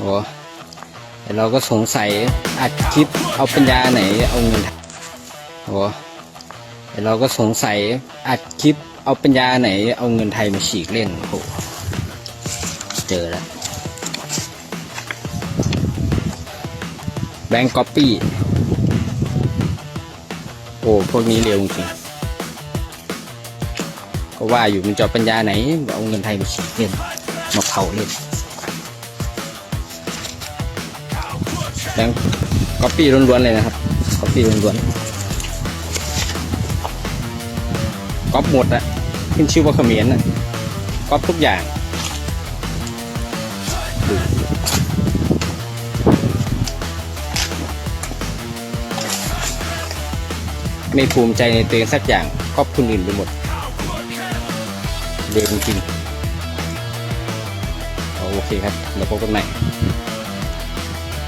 โอ้แต่เราก็สงสัยอัดคลิปเอาปัญญาไหนเอาเงินโอ้แต่เราก็สงสัยอัดคลิปเอาปัญญาไหนเอาเงินไทยมาฉีกเล่นโอ้โหเจอแล้วแบงก์ก๊อปปี้โอ้พวกนี้เร็วจริงก็ว่าอยู่มันจะเปัญญาไหนเอาเงินไทยมาฉีกเล่นมาเผาเล่น งก๊อปปี้ล้วนๆเลยนะครับก๊อปปี้ล้วนๆก๊อปหมดอะขึ้นชื่อว่าเขมรอะก๊อปทุกอย่างไม่ภูมิใจในตัวเองสักอย่างก๊อปคนอื่นไปหมดเร็วจริงๆโอเคครับ แล้วพบกันใหม่